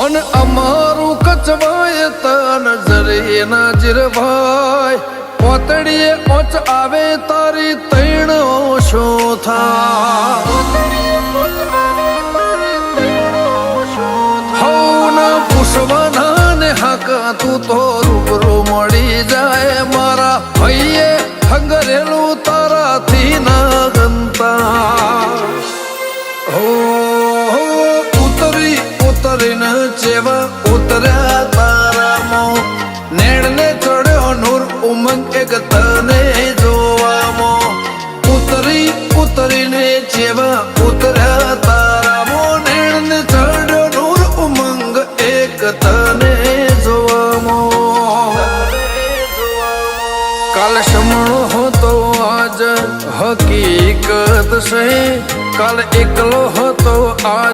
મન અમારું કચવાય, તન જરે ના જીરભાઈ પોતડીએ ઓચ આવે, તારી તૈણ ઓછો થા હવના પુષ્પના તું તો રૂબરૂ મળી જાય. મારા ભાઈએ હંગરેલું તારાથી ના જેવા ઉતર્યા તારામો. નેણને ચડ્યો નૂર, ઉમંગ એક તને જોવામો. ઉતરી, ઉતરીને જેવા ઉતર્યા તારામો. નેણને ચડ્યો નૂર, ઉમંગ એક તને જોવામો. કાલ સમણો હતો, આજ હકીકત છે. કાલ એકલો હતો, આજ